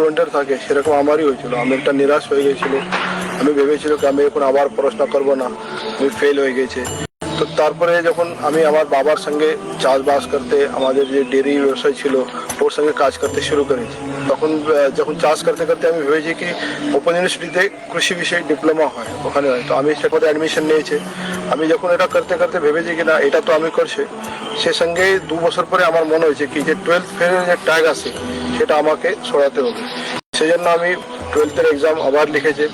স্টুডেন্টের থাকে, সেরকম আমারই হয়েছিল। আমি একটা নিরাশ হয়ে গেছিল। আমি ভেবেছিল কি আমি এখন আবার পড়াশোনা করব না, আমি ফেল হয়ে গেছে। তো তারপরে যখন আমি আমার বাবার সঙ্গে চাষবাস করতে, আমাদের যে ডেরি ব্যবসায় ছিল, ওর সঙ্গে কাজ করতে শুরু করেছি। তখন যখন চাষ করতে করতে আমি ভেবেছি কি ওপেন ইউনিভার্সিটিতে কৃষি বিষয়ে ডিপ্লোমা হয়, ওখানে হয়। তো আমি সেখানে অ্যাডমিশন নিয়েছি। আমি যখন এটা করতে করতে ভেবেছি কি না, এটা তো আমি করছি। সে সঙ্গে দু বছর পরে আমার মনে হয়েছে কি যে টুয়েলথ ফেলের যে ট্যাগ আছে সেটা আমাকে সরাতে হবে সেই জন্য আমি টুয়েলথের এক্সাম আবার লিখেছি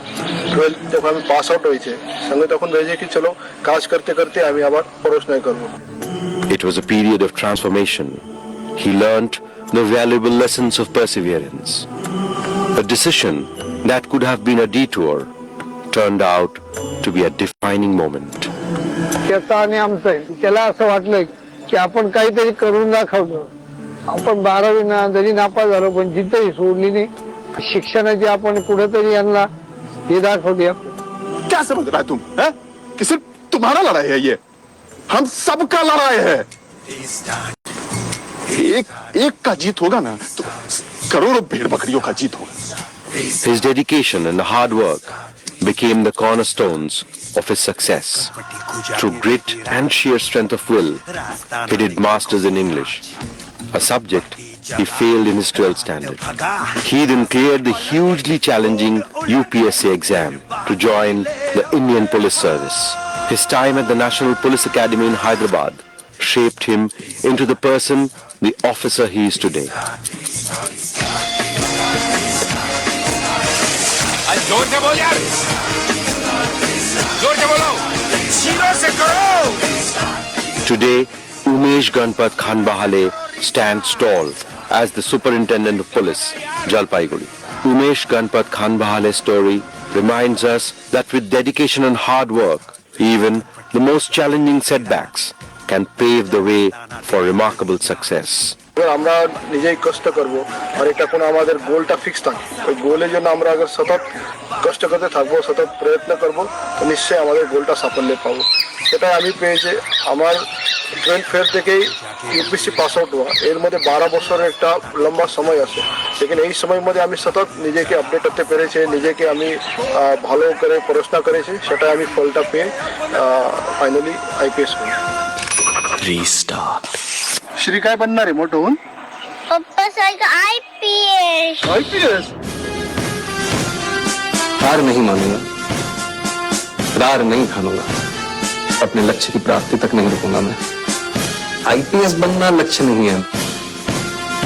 টুয়েলথ যখন আমি পাস আউট হয়েছে সঙ্গে তখন ভেবেছি কি চলো কাজ করতে করতে আমি আবার পড়াশোনায় করবো It was a period of transformation. He learnt the valuable lessons of perseverance. A decision that could have been a detour turned out to be a defining moment. त्याचा आणि आमचं आहे त्याला असं वाटलं की आपण काहीतरी करून दाखवलं आपण बारावी ना जरी नापास झालो पण जिद्दही सोडली नाही शिक्षणाची आपण कुठेतरी यांना हे दाखवली क्या समझ रहा है तुम है? कि सिर्फ़ तुम्हारा लड़ाई है ये हम सबका लड़ाई है एक एक का जीत होगा ना तो करोड़ों भेड़ बकरियों का जीत होगा His dedication and hard work became the cornerstones of his success. Through grit and sheer strength of will, he did masters in English, a subject he failed in his 12th standard. He then cleared the hugely challenging UPSC exam to join the Indian Police Service. His time at the National Police Academy in Hyderabad shaped him into the person, the officer he is today. अरे जोर से बोल यार जोर से बोलो zero से करो Today, Umesh Ganpat Khanbahale stands tall as the Superintendent of Police, Jalpaiguri. Umesh Ganpat Khanbahale's story reminds us that with dedication and hard work, even the most challenging setbacks can pave the way for remarkable success. আমরা নিজেই কষ্ট করব। আর এটা কোনো আমাদের গোলটা fix থাকে ওই গোলের জন্য আমরা আগে সতত কষ্ট করতে থাকব, সতত প্রয়ত্ন করব, তো নিশ্চয়ই আমাদের গোলটা সাফল্য পাবো। সেটাই আমি পেয়েছি। আমার টুয়েলভ ফেয়ার থেকেই ইউপিসি পাস আউট হওয়া। এর মধ্যে বারো বছরের একটা লম্বা সময় আছে। লেকিন এই সময়ের মধ্যে আমি সতত নিজেকে আপডেট করতে পেরেছি, নিজেকে আমি ভালো করে পড়াশোনা করেছি। সেটাই আমি ফলটা পেয়ে ফাইনালি আইপিএস হই श्री काय बनणार आहे मोठं होऊन? पप्पा साहेब आय पी एस आयपीएस हार नहीं मानूँगा रार नहीं खानूँगा अपने लक्ष्य की प्राप्ति तक नहीं रुकूँगा मैं। आईपीएस बनना लक्ष्य नहीं है।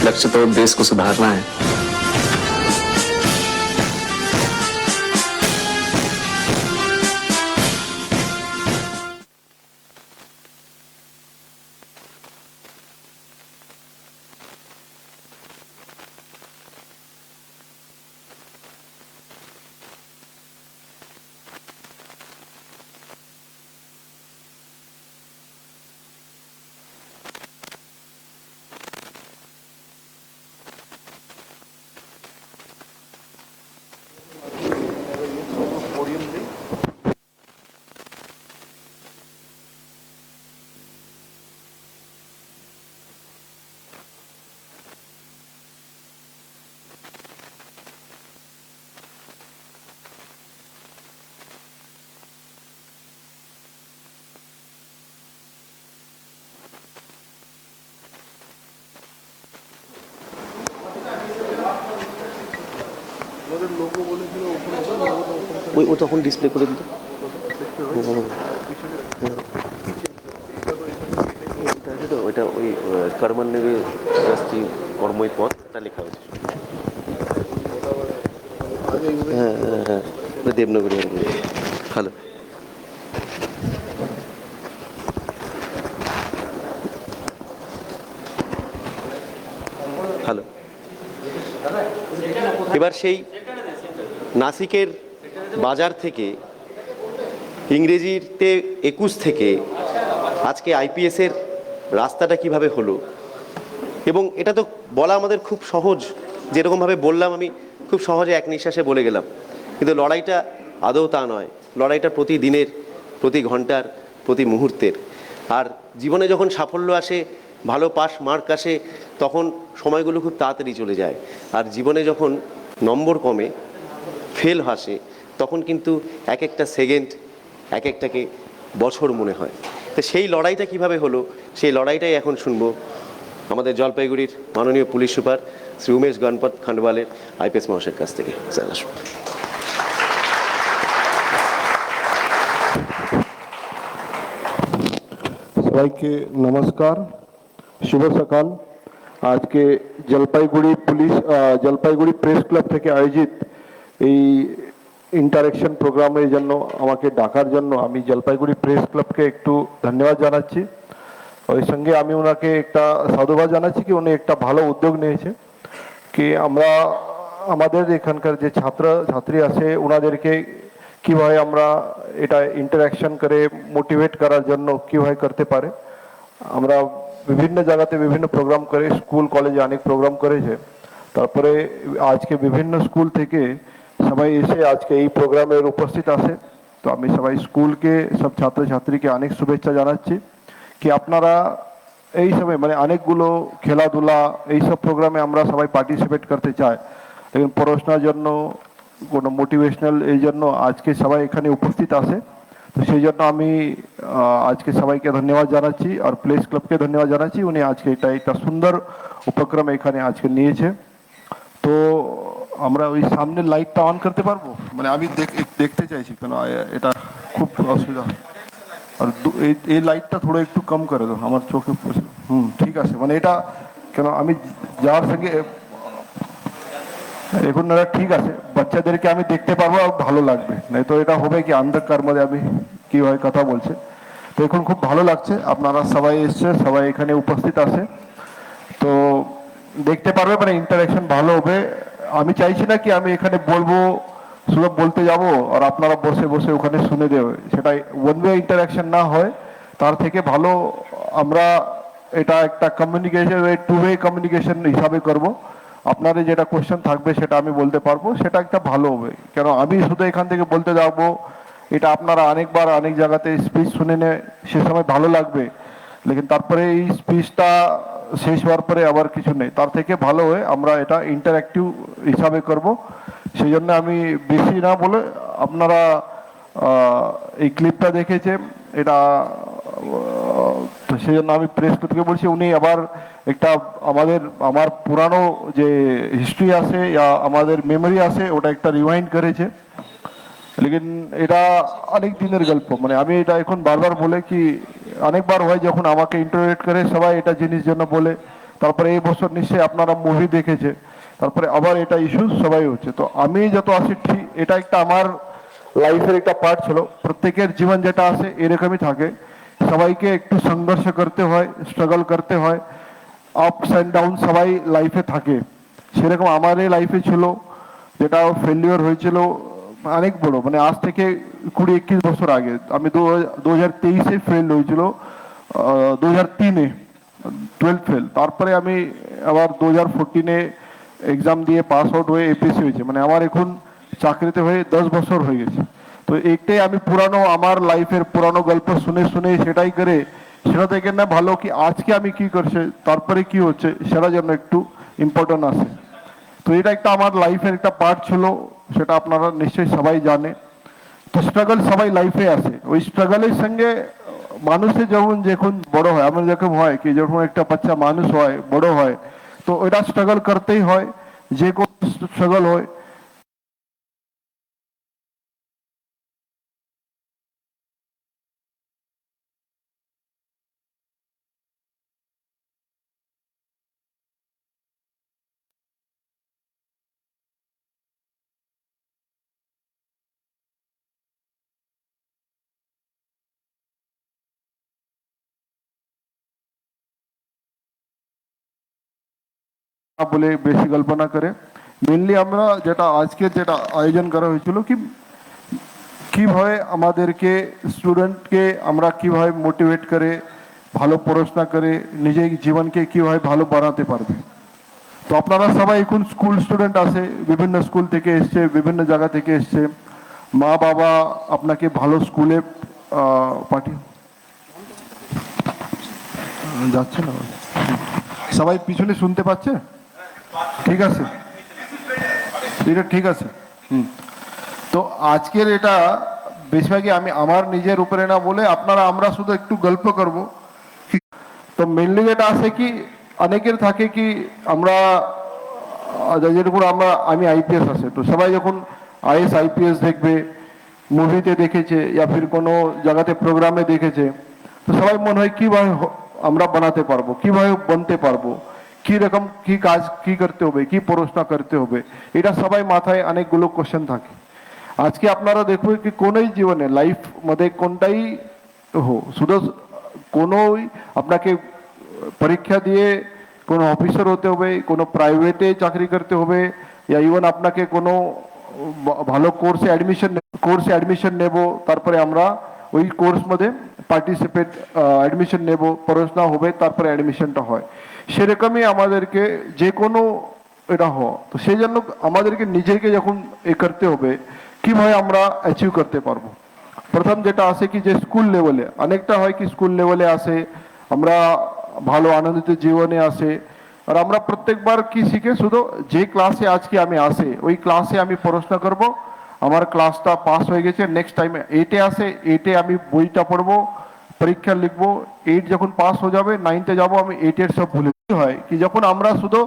लक्ष्य तो देश को सुधारना है। ওই ও তখন ডিসপ্লে করে দিত? তো ওইটা ওই কর্মান্নবী রাস্তি কর্মই পথটা লেখা হয়েছে। হ্যাঁ হ্যাঁ হ্যাঁ। ওই দেবনগরী হ্যালো হ্যালো এবার সেই নাসিকের বাজার থেকে, ইংরেজিতে একুশ থেকে আজকে আইপিএসের রাস্তাটা কীভাবে হলো? এবং এটা তো বলা আমাদের খুব সহজ, যেরকমভাবে বললাম আমি, খুব সহজে এক নিঃশ্বাসে বলে গেলাম। কিন্তু লড়াইটা আদৌ তা নয়। লড়াইটা প্রতিদিনের, প্রতি ঘণ্টার প্রতি মুহূর্তের। আর জীবনে যখন সাফল্য আসে, ভালো পাস মার্ক আসে, তখন সময়গুলো খুব তাড়াতাড়ি চলে যায়। আর জীবনে যখন নম্বর কমে ফেল হাসে তখন কিন্তু এক একটা সেকেন্ড, এক একটাকে বছর মনে হয়। তো সেই লড়াইটা কীভাবে হলো? সেই লড়াইটাই এখন শুনব আমাদের জলপাইগুড়ির মাননীয় পুলিশ সুপার শ্রী উমেশ গণপত খান্ডওয়ালের আইপিএস মহাশয়ের কাছ থেকে। সবাইকে নমস্কার। শুভ সকাল। আজকে Jalpaiguri police Jalpaiguri press club থেকে আয়োজিত এই ইন্টারেকশন প্রোগ্রামের জন্য, আমাকে ডাকার জন্য আমি জলপাইগুড়ি প্রেস ক্লাবকে একটু ধন্যবাদ জানাচ্ছি। ওই সঙ্গে আমি ওনাকে একটা সাধুবাদ জানাচ্ছি কি উনি একটা ভালো উদ্যোগ নিয়েছে। কি আমরা, আমাদের এখানকার যে ছাত্র, ছাত্রী আছে ওনাদেরকে কীভাবে আমরা এটা ইন্টারাকশন করে মোটিভেট করার জন্য কীভাবে করতে পারে। আমরা বিভিন্ন জায়গাতে বিভিন্ন প্রোগ্রাম করে স্কুল কলেজে অনেক প্রোগ্রাম করেছে। তারপরে আজকে বিভিন্ন স্কুল থেকে সবাই এসে আজকে এই প্রোগ্রামের উপস্থিত আছে তো আমি সবাই স্কুলকে সব ছাত্রছাত্রীকে অনেক শুভেচ্ছা জানাচ্ছি কি আপনারা এই সময় মানে অনেকগুলো খেলাধুলা এইসব প্রোগ্রামে আমরা সবাই পার্টিসিপেট করতে চাই লেকিন পড়াশোনার জন্য কোনো মোটিভেশনাল এই জন্য আজকে সবাই এখানে উপস্থিত আছে তো সেই জন্য আমি আহ, আজকে সবাইকে ধন্যবাদ জানাচ্ছি আর প্লেস ক্লাবকে ধন্যবাদ জানাচ্ছি উনি আজকে এটা একটা সুন্দর উপক্রম এখানে আজকে নিয়েছে তো আমরা ওই সামনের লাইটটা অন করতে পারব? মানে আমি দেখ- দেখতে চাইছি কেন? এটা খুব অসুবিধা। আর এই লাইটটা থোড়া একটু কম করে দাও, আমার চোখে হুম, ঠিক আছে। মানে এটা কেন, আমি যাওয়ার সঙ্গে এখন না, ঠিক আছে। বাচ্চাদেরকে আমি দেখতে পারব আর ভালো লাগবে। নাই তো এটা হবে কি অন্ধকার মধ্যে আমি কীভাবে কথা বলছে। তো এখন খুব ভালো লাগছে। আপনারা সবাই এসছে, সবাই এখানে উপস্থিত আছে। তো দেখতে পারবে মানে ইন্টারাকশন ভালো হবে। আমি চাইছি না কি আমি এখানে বলব, শুধু বলতে যাব, আর আপনারা বসে বসে ওখানে শুনে দেবে। সেটা ওয়ান ওয়ে ইন্টারাকশন না হয়, তার থেকে ভালো আমরা এটা একটা কমিউনিকেশন টু ওয়ে কমিউনিকেশন হিসাবে করব। আপনাদের যেটা কোশ্চেন থাকবে সেটা আমি বলতে পারব, সেটা একটা ভালো হবে। কেন, আমি শুধু এখান থেকে বলতে যাব, এটা আপনারা অনেকবার অনেক জায়গাতে স্পিচ শুনে নে, সে সময় ভালো লাগবে। লেকিন তারপরে এই স্পিচটা শেষ হওয়ার পরে আবার কিছু নেই। তার থেকে ভালো হয়ে আমরা এটা ইন্টারঅ্যাক্টিভ হিসাবে করব। সেই জন্য আমি বেশি না বলে আপনারা এই ক্লিপটা দেখেছে এটা তো সেই জন্য আমি প্রেস থেকে বলছি, উনি আবার একটা আমাদের, আমার পুরানো যে হিস্ট্রি আছে আমাদের মেমোরি আছে, ওটা একটা রিমাইন্ড করেছে। লেকিন এটা অনেক দিনের গল্প। মানে আমি এটা এখন বারবার বলে কি অনেকবার হয় যখন আমাকে ইন্টারোগেট করে, সবাই এটা জিনিস জন্য বলে, তারপরে এই বছর নিশ্চয়ই আপনারা মুভি দেখেছে, তারপরে আবার এটা ইস্যু সবাই হচ্ছে। তো আমি যত আসি ঠিক এটা একটা আমার লাইফের একটা পার্ট ছিল। প্রত্যেকের জীবন যেটা আছে, এরকমই থাকে। সবাইকে একটু সংঘর্ষ করতে হয় স্ট্রাগল করতে হয়। আপস অ্যান্ড ডাউন সবাই লাইফে থাকে। সেরকম আমার এই লাইফে ছিল, যেটা ফেলিওর হয়েছিল অনেক বড় মানে আজ থেকে কুড়ি একুশ বছর আগে। আমি দু হাজার তেইশে ফেল হয়েছিল দু হাজার তিনে টুয়েলভ ফেল তারপরে আমি আবার দু হাজার ফোরটিনে এক্সাম দিয়ে পাস আউট হয়ে এপিএসসি হয়েছে। মানে আমার এখন চাকরিতে হয়ে দশ বছর হয়ে গেছে। তো একটাই আমি পুরানো, আমার লাইফের পুরানো গল্প শুনে শুনে সেটাই করে, সেটা থেকে না ভালো কি আজকে আমি কি করছে, তারপরে কি হচ্ছে, সেটা যেন একটু ইম্পর্টেন্ট আছে তো এটা একটা আমার লাইফের একটা পার্ট ছিল। সেটা আপনারা নিশ্চয়ই সবাই জানে তো স্ট্রাগল সবাই লাইফে আছে। ওই স্ট্রাগলের সঙ্গে মানুষের যখন যখন বড় হয়, আমার যখন হয় কি, যখন একটা বাচ্চা মানুষ হয়, বড় হয়, তো ওইটা স্ট্রাগল করতেই হয়। যে কোনো স্ট্রাগল হয়। বলে বেশি গল্প না করে। মেনলি আমরা যেটা আজকে যেটা আয়োজন করা হয়েছিল কি, কীভাবে আমাদেরকে স্টুডেন্টকে আমরা কীভাবে মোটিভেট করে, ভালো পড়াশোনা করে, নিজের জীবনকে কীভাবে ভালো বানাতে পারবে। তো আপনারা সবাই এখন স্কুল স্টুডেন্ট আছে, বিভিন্ন স্কুল থেকে এসছে, বিভিন্ন জায়গা থেকে এসছে। মা বাবা আপনাকে ভালো স্কুলে পাঠিয়ে যাচ্ছে না? সবাই পিছনে শুনতে পাচ্ছে? ঠিক আছে। এটা ঠিক আছে। হুম। তো আজকের এটা বেশিরভাগই আমি আমার নিজের উপরে না বলে আপনারা, আমরা শুধু একটু গল্প করব। তো মেনলি যেটা আছে কি, অনেকের থাকে কি, আমরা যেরকম আমরা, আমি আইপিএস আছে। তো সবাই যখন আইএস আইপিএস দেখবে মুভিতে দেখেছে, ইয়া ফির কোনো জায়গাতে প্রোগ্রামে দেখেছে, তো সবাই মনে হয় কীভাবে আমরা বানাতে পারব, কীভাবে বানতে পারব। কি রকম, কি কাজ, কি করতে হবে, কি পড়াশোনা করতে হবে, এটা সবাই মাথায় অনেকগুলো কোশ্চেন থাকে। আজকে আপনারা দেখবেন কি কোনোই জীবনে লাইফ মধ্যে কোনটাই হো, শুধু কোনোই আপনাকে পরীক্ষা দিয়ে কোনো অফিসার হতে হবে, কোনো প্রাইভেটে চাকরি করতে হবে, ইয়া ইভেন আপনাকে কোনো ভালো কোর্সে অ্যাডমিশন কোর্সে অ্যাডমিশন নেব, তারপরে আমরা ওই কোর্স মধ্যে পার্টিসিপেট অ্যাডমিশন নেব, পড়াশোনা হবে, তারপরে অ্যাডমিশনটা হয়। সেরকমই আমাদেরকে যে কোনো এটা হওয়া। তো সেই জন্য আমাদেরকে নিজেকে যখন এ করতে হবে, কীভাবে আমরা অ্যাচিভ করতে পারব? প্রথম যেটা আছে কি যে স্কুল লেভেলে অনেকটা হয় কি স্কুল লেভেলে আসে, আমরা ভালো আনন্দিত জীবনে আসে। আর আমরা প্রত্যেকবার কি শিখে? শুধু যে ক্লাসে আজকে আমি আসে, ওই ক্লাসে আমি পড়াশোনা করব, আমার ক্লাসটা পাস হয়ে গেছে নেক্সট টাইম এইটে আসে এইটে আমি বইটা পড়ব, পরীক্ষা লিখব এইট যখন পাস হয়ে যাবে নাইনতে যাব, আমি এইটের সব ভুলে কি হয় কি যখন আমরা শুধু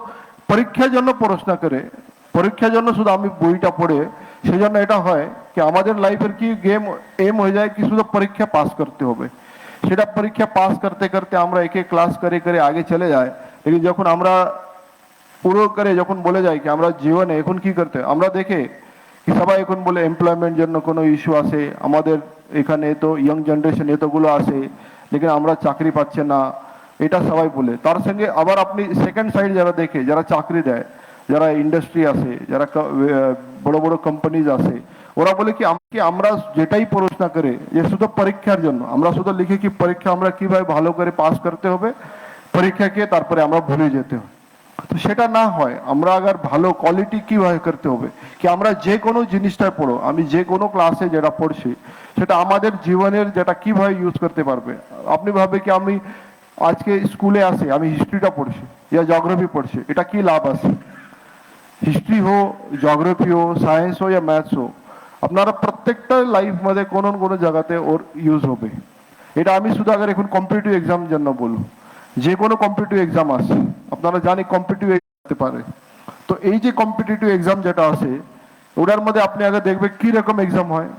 পরীক্ষার জন্য পড়াশোনা করে, পরীক্ষার জন্য শুধু আমি বইটা পড়ে সেই জন্য এটা হয় কি আমাদের লাইফের কি গেম এম হয়ে যায় কি শুধু পরীক্ষা পাস করতে হবে সেটা পরীক্ষা পাস করতে করতে আমরা এক ক্লাস করে করে আগে চলে যায় লেকিন যখন আমরা পুরো করে যখন বলে যাই কি আমরা জীবনে এখন কি করতে? আমরা দেখে কি সবাই এখন বলে এমপ্লয়মেন্ট জন্য কোনো ইস্যু আছে, আমাদের এখানে তো ইয়ং জেনারেশন এতগুলো আছে লেকিন আমরা চাকরি পাচ্ছে না এটা সবাই বলে। তার সঙ্গে আবার আপনি সেকেন্ড সাইড যারা দেখে, যারা চাকরি দেয়, যারা ইন্ডাস্ট্রি আছে, যারা বড় বড় কোম্পানিজ আছে, ওরা বলে কি আম- আমরা যেটাই পড়াশোনা করে যে শুধু পরীক্ষার জন্য, আমরা শুধু লিখে কি পরীক্ষা আমরা কীভাবে ভালো করে পাস করতে হবে পরীক্ষাকে তারপরে আমরা ভুলে যেতে হয় তো সেটা না হয়, আমরা আবার ভালো কোয়ালিটি কীভাবে করতে হবে, কি আমরা যে কোনো জিনিসটা পড়ো, আমি যে কোনো ক্লাসে যেটা পড়ছি, সেটা আমাদের জীবনের যেটা কীভাবে ইউজ করতে পারবে। আপনি ভাবে কি আমি আজকে স্কুলে আসে, আমি হিস্ট্রিটা পড়ছি, ইয়া জগ্রাফি পড়ছি, এটা কি লাভ আছে? হিস্ট্রি হো জগ্রাফি হো সায়েন্স হো, ইয়া ম্যাথস হো, আপনারা প্রত্যেকটা লাইফ মধ্যে কোনো না কোনো জায়গাতে ওর ইউজ হবে। এটা আমি শুধু আগে এখন কম্পিটিটিভ এক্সাম জন্য বলব। যে কোনো কম্পিটিটিভ এক্সাম আছে, আপনারা জানি কম্পিটিভ হতে পারে। তো এই যে কম্পিটিটিভ এক্সাম যেটা আছে, ওটার মধ্যে আপনি আগে দেখবে কি রকম এক্সাম হয়।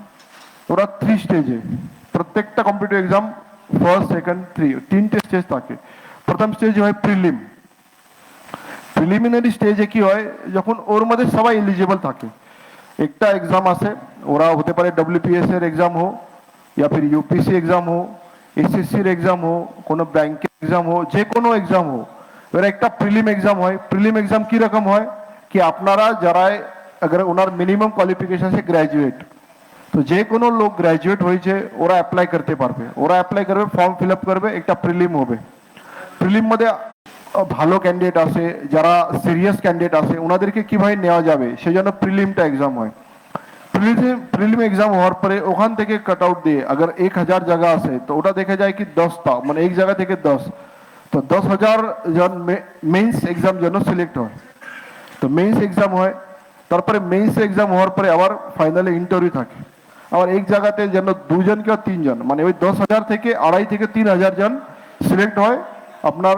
ওরা থ্রি স্টেজে প্রত্যেকটা competitive exam first second three তিনটে স্টেজ থাকে প্রথম স্টেজ হয় প্রিলিম প্রিলিমিনারি স্টেজে কি হয় যখন ওর মধ্যে সবাই এলিজিবল থাকে একটা এক্সাম আছে ওরা হতে পারে ডব্লিউপিএস এর এক্সাম হো या फिर यूपीसी एग्जाम हो এসএসসির এক্সাম হো কোনো ব্যাংকের এক্সাম হো যে কোনো এক্সাম হো এবার একটা প্রিলিম এক্সাম হয় প্রিলিম এক্সাম কি রকম হয় কি আপনারা যারা अगर ওনার মিনিমাম কোয়ালিফিকেশন আছে গ্র্যাজুয়েট তো যে কোনো লোক গ্র্যাজুয়েট হয়েছে ওরা অ্যাপ্লাই করতে পারবে। ওরা অ্যাপ্লাই করবে ফর্ম ফিল করবে, একটা প্রিলিম হবে। প্রিলিম মধ্যে ভালো ক্যান্ডিডেট আসে, যারা সিরিয়াস ক্যান্ডিডেট আসে, ওনাদেরকে কীভাবে নেওয়া যাবে? সেই জন্য প্রিলিমটা এক্সাম হয়। প্রিলিম প্রিলিম এক্সাম হওয়ার পরে ওখান থেকে কাট আউট দিয়ে আগার এক হাজার জায়গা আসে তো ওটা দেখা যায় কি দশটা মানে এক জায়গা থেকে দশ। তো দশ হাজার জন মেন্স এক্সাম জন্য সিলেক্ট হয়। তো মেন্স এক্সাম হয়, তারপরে মেন্স এক্সাম হওয়ার পরে আবার ফাইনালি ইন্টারভিউ থাকে। আবার এক জায়গাতে যেন দুজন কেউ তিনজন মানে ওই দশ হাজার থেকে আড়াই থেকে তিন হাজার জন সিলেক্ট হয় আপনার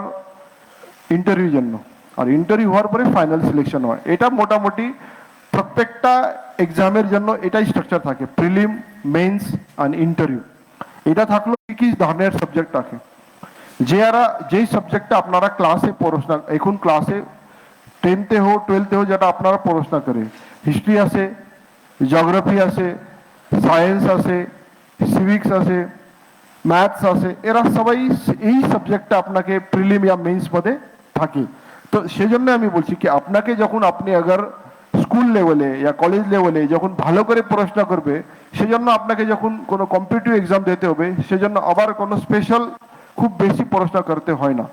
ইন্টারভিউ জন্য। আর ইন্টারভিউ হওয়ার পরে ফাইনাল সিলেকশন হয়। এটা মোটামুটি প্রত্যেকটা এক্সামের জন্য এটাই স্ট্রাকচার থাকে প্রিলিম মেন্স অ্যান্ড ইন্টারভিউ এটা থাকল কি কি ধরনের সাবজেক্ট থাকে? যে যারা, যেই সাবজেক্টটা আপনারা ক্লাসে পড়াশোনা, এখন ক্লাসে টেনতে হোক টুয়েলথে হোক, যেটা আপনারা পড়াশোনা করে। হিস্ট্রি আছে জিওগ্রাফি আছে साइंस आसे सिविक्स आसे मैथ्स आसे, एरा सबई यही सब्जेक्ट आपना के प्रीलिम या मेंस पदे थाके। तो शेजन में हमी बोलची कि आपना के जोकुन आपने अगर स्कूल लेवले या कॉलेज लेवले जोकुन भालो करे प्रश्न कर बे शेजन में आपना के जोकुन कोनो कंप्यूटर एग्ज़ाम देते हो बे शेजन में अवार कोनो स्पेशल खूब बेसी प्रश्न करते होए ना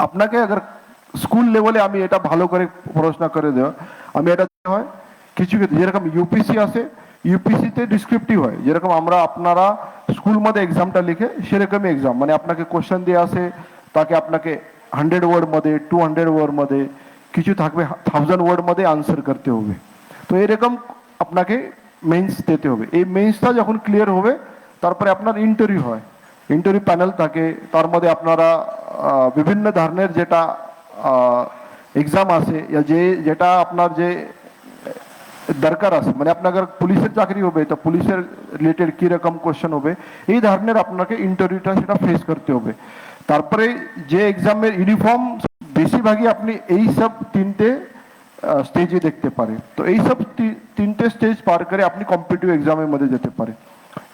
आपना के अगर स्कूल लेवले आमी ये टा भालो करे प्रश्न करे दे, आमी ये टा होए किचु के तो ये यूपीसी आसे ইউপিসিতে ডিসক্রিপটিভ হয়। যেরকম আমরা আপনারা স্কুল মধ্যে এক্সামটা লিখে সেরকমই এক্সাম মানে আপনাকে কোশ্চেন দিয়ে আসে, তাকে আপনাকে হান্ড্রেড ওয়ার্ড মধ্যে টু হান্ড্রেড ওয়ার্ড মধ্যে, কিছু থাকবে থাউজেন্ড ওয়ার্ড মধ্যে আনসার করতে হবে। তো এরকম আপনাকে মেন্স দিতে হবে। এই মেন্সটা যখন ক্লিয়ার হবে, তারপরে আপনার ইন্টারভিউ হয়। ইন্টারভিউ প্যানেল থাকে, তার মধ্যে আপনারা বিভিন্ন ধরনের যেটা এক্সাম আছে যে যেটা আপনার যে দরকার আছে। মানে আপনার পুলিশের চাকরি হবে, তো পুলিশের রিলেটেড কি রকম কোশ্চেন হবে, এই ধরনের আপনাকে ইন্টারভিউটা সেটা ফেস করতে হবে। তারপরে যে এক্সামের ইউনিফর্ম বেশিরভাগই আপনি এই সব তিনটে স্টেজে দেখতে পারে তো এই সব তিনটে স্টেজ পার করে আপনি কম্পিটিটিভ এক্সামের মধ্যে যেতে পারে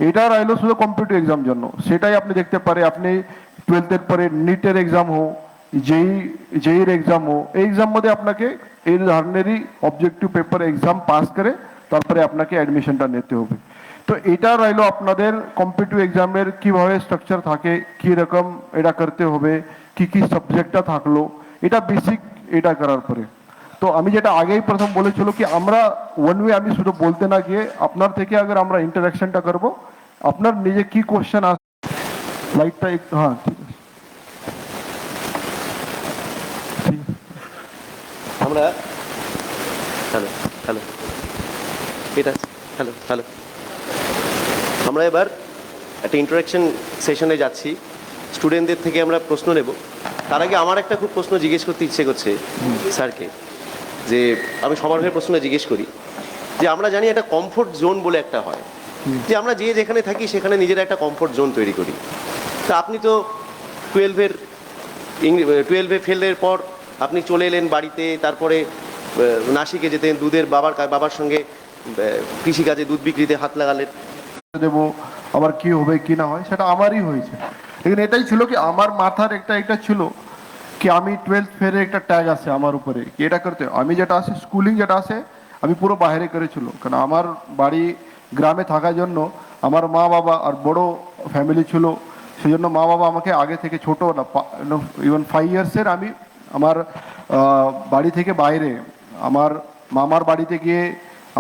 এটা রইল শুধু কম্পিটিটিভ এক্সাম জন্য। সেটাই আপনি দেখতে পারে আপনি টুয়েলথের পরে নিটের এক্সাম হোক এক্সাম হোক এই এক্সাম মধ্যে আপনাকে এই ধরনেরই অবজেক্টিভ পেপার এক্সাম পাস করে তারপরে আপনাকে অ্যাডমিশনটা নিতে হবে। তো এটা রইল আপনাদের কম্পিটিটিভ এক্সামের কীভাবে স্ট্রাকচার থাকে, কি রকম এটা করতে হবে, কি কি সাবজেক্টটা থাকল, এটা বেসিক এটা করার পরে। তো আমি যেটা আগেই প্রথম বলেছিল কি, আমরা ওয়ান ওয়ে আমি শুধু বলতে না গিয়ে আপনার থেকে আগে আমরা ইন্টারাকশনটা করব। আপনার নিজে কি কোশ্চেন আস লাইটটা হ্যাঁ ঠিক আছে আমরা হ্যালো হ্যালো। এটা হ্যালো হ্যালো। আমরা এবার একটা ইন্টারাকশন সেশনে যাচ্ছি। স্টুডেন্টদের থেকে আমরা প্রশ্ন নেব। তার আগে আমার একটা খুব প্রশ্ন জিজ্ঞেস করতে ইচ্ছে করছে স্যারকে, যে আমি সবার হয়ে প্রশ্নটা জিজ্ঞেস করি, যে আমরা জানি একটা কমফোর্ট জোন বলে একটা হয়। যে আমরা যে যেখানে থাকি, সেখানে নিজের একটা কমফোর্ট জোন তৈরি করি। তা আপনি তো টুয়েলভের টুয়েলভে ফেলের পর আপনি চলে এলেন বাড়িতে, তারপরে নাসিকে যেতেন দুধের বাবার বাবার সঙ্গে কৃষিকাজে দুধ বিক্রিতে হাত লাগালেন। দেব আবার কি হবে, কি না হয়, সেটা আমারই হয়েছে। লেকিন এটাই ছিল কি, আমার মাথার একটা একটা ছিল কি, আমি টুয়েলথ ফেরে একটা ট্যাগ আছে আমার উপরে। কি এটা করতে। আমি যেটা আছে স্কুলিং যেটা আছে, আমি পুরো বাইরে করেছিল। কারণ আমার বাড়ি গ্রামে থাকার জন্য আমার মা বাবা আর বড় ফ্যামিলি ছিল। সেই জন্য মা বাবা আমাকে আগে থেকে ছোট না ইভেন ফাইভ ইয়ার্সের আমি আমার বাড়ি থেকে বাইরে, আমার মামার বাড়িতে গিয়ে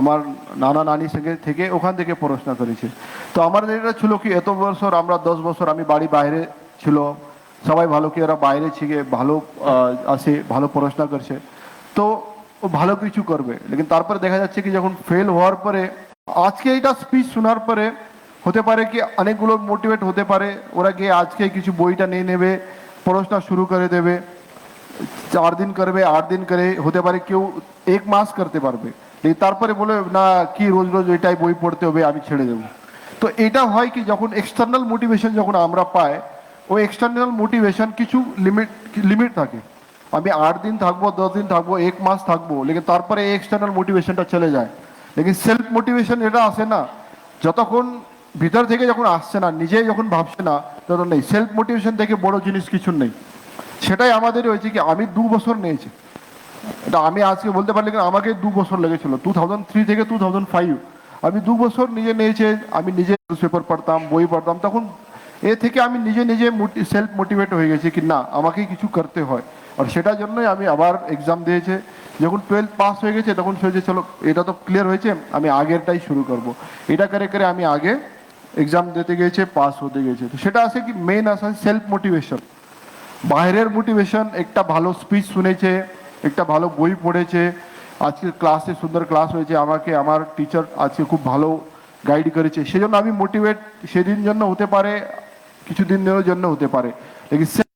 আমার নানা নানির সঙ্গে থেকে ওখান থেকে পড়াশোনা করেছে। তো আমার এটা ছিল কি, এত বছর আমরা, দশ বছর আমি বাড়ি বাইরে ছিল। সবাই ভালো কি, ওরা বাইরে থেকে ভালো আসে ভালো পড়াশোনা করছে। তো ও ভালো কিছু করবে। লেকিন তারপরে দেখা যাচ্ছে কি, যখন ফেল হওয়ার পরে, আজকে এটা স্পিচ শোনার পরে হতে পারে কি, অনেকগুলো মোটিভেট হতে পারে। ওরা গিয়ে আজকে কিছু বইটা নিয়ে নেবে, পড়াশোনা শুরু করে দেবে। চার দিন করবে আট দিন করে হতে পারে কেউ এক মাস করতে পারবে তারপরে বলে না কি রোজ রোজ এটাই বই পড়তে হবে আমি ছেড়ে দেবো তো এটা হয় কি যখন এক্সটার্নাল মোটিভেশন যখন আমরা পাই ওই এক্সটার্নাল মোটিভেশন কিছু লিমিট লিমিট থাকে আমি আট দিন থাকব দশ দিন থাকব এক মাস থাকব লেকিন তারপরে এই এক্সটার্নাল মোটিভেশনটা চলে যায় লেকিন সেলফ মোটিভেশন এটা আসে না যতক্ষণ ভিতর থেকে যখন আসছে না নিজে যখন ভাবছে না তখন নেই সেলফ মোটিভেশন থেকে বড় জিনিস কিছু নেই সেটাই আমাদের হয়েছে কি, আমি দু বছর নিয়েছি। এটা আমি আজকে বলতে পারলে কি আমাকে দু বছর লেগেছিল টু থাউজেন্ড থ্রি থেকে টু থাউজেন্ড ফাইভ আমি দু বছর নিজে নিয়েছে, আমি নিজে নিউজ পেপার পড়তাম, বই পড়তাম, তখন এ থেকে আমি নিজে নিজে সেলফ মোটিভেট হয়ে গেছি কি না আমাকে কিছু করতে হয়। আর সেটার জন্যই আমি আবার এক্সাম দিয়েছে। যখন টুয়েলভ পাস হয়ে গেছে, তখন হয়েছে চলো, এটা তো ক্লিয়ার হয়েছে, আমি আগেরটাই শুরু করব। এটা করে করে আমি আগে এক্সাম দিতে গিয়েছে পাস হতে গেছে তো সেটা আছে কি মেন আসে সেলফ মোটিভেশন বাইরের মোটিভেশন একটা ভালো স্পিচ শুনেছে, একটা ভালো বই পড়েছে। আজকে ক্লাসে সুন্দর ক্লাস হয়েছে, আমাকে, আমার টিচার আজকে খুব ভালো গাইড করেছে। সেজন্য আমি মোটিভেট সেদিন জন্য হতে পারে কিছুদিনের জন্য হতে পারে। লেকিন